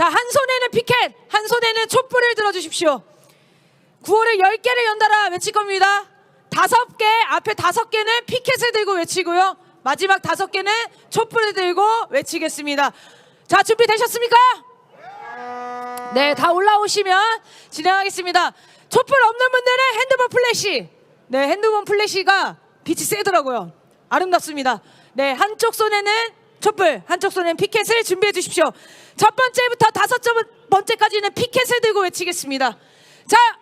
자, 한 손에는 피켓, 한 손에는 촛불을 들어 주십시오. 구호를 10개를 연달아 외칠 겁니다. 다섯 개, 앞에 다섯 개는 피켓을 들고 외치고요. 마지막 다섯 개는 촛불을 들고 외치겠습니다. 자, 준비되셨습니까? 네, 다 올라오시면 진행하겠습니다. 촛불 없는 분들은 핸드폰 플래시. 네, 핸드폰 플래시가 빛이 세더라고요. 아름답습니다. 네, 한쪽 손에는 촛불, 한쪽 손에는 피켓을 준비해 주십시오. 첫 번째부터 다섯 번째까지는 피켓을 들고 외치겠습니다. 자,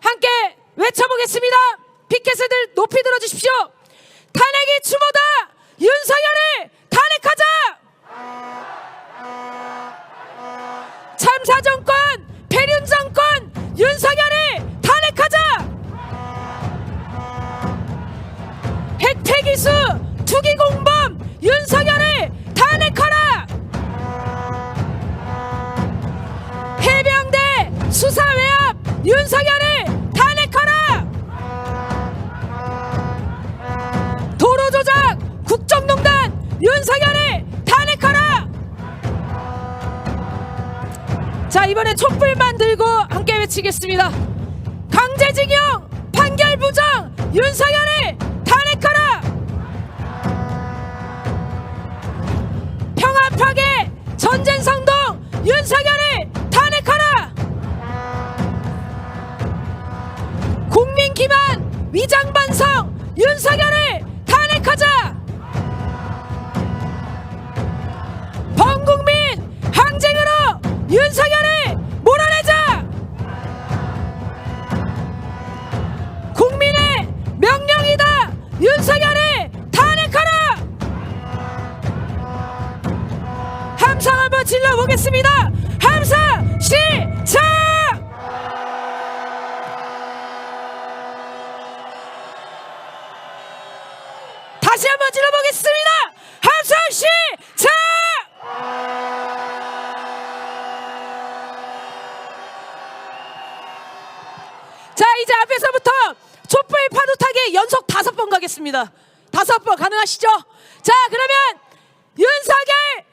함께 외쳐보겠습니다. 피켓을 들 높이 들어 주십시오. 탄핵이 추모다! 윤석열을 탄핵하자! 참사 정권, 윤석열을 탄핵하라! 도로 조작, 국정농단, 윤석열을 탄핵하라! 자 이번에 촛불만 들고 함께 외치겠습니다. 강제징용 판결 부정 윤석열을 한번 질러보겠습니다! 함성 시작! 다시 한번 질러보겠습니다! 함성 시작! 자 이제 앞에서부터 촛불 파도 타기 연속 다섯 번 가겠습니다. 다섯 번 가능하시죠? 자 그러면 윤석열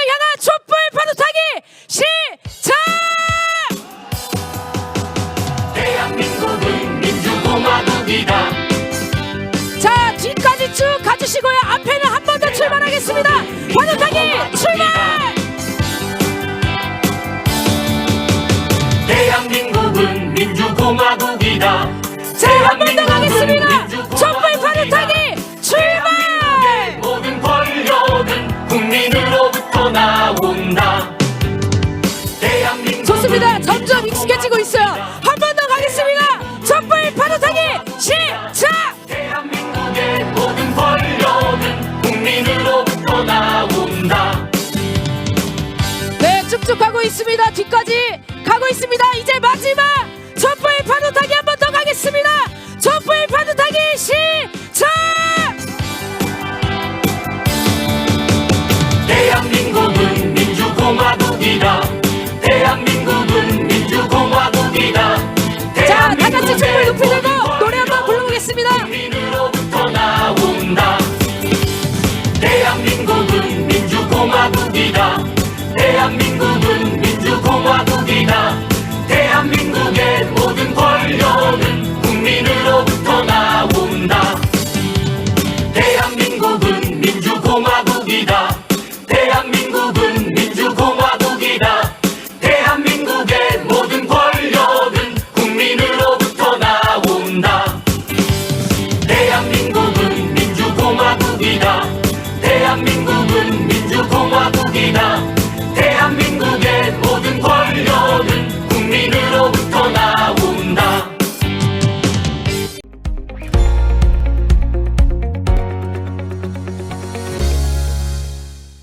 탄핵을 향한 촛불 파도 타기 시작! 가고 있습니다. 뒤까지 가고 있습니다. 이제 마지막 촛불 파도 타기 한 번 더 가겠습니다. 민주공화국이다.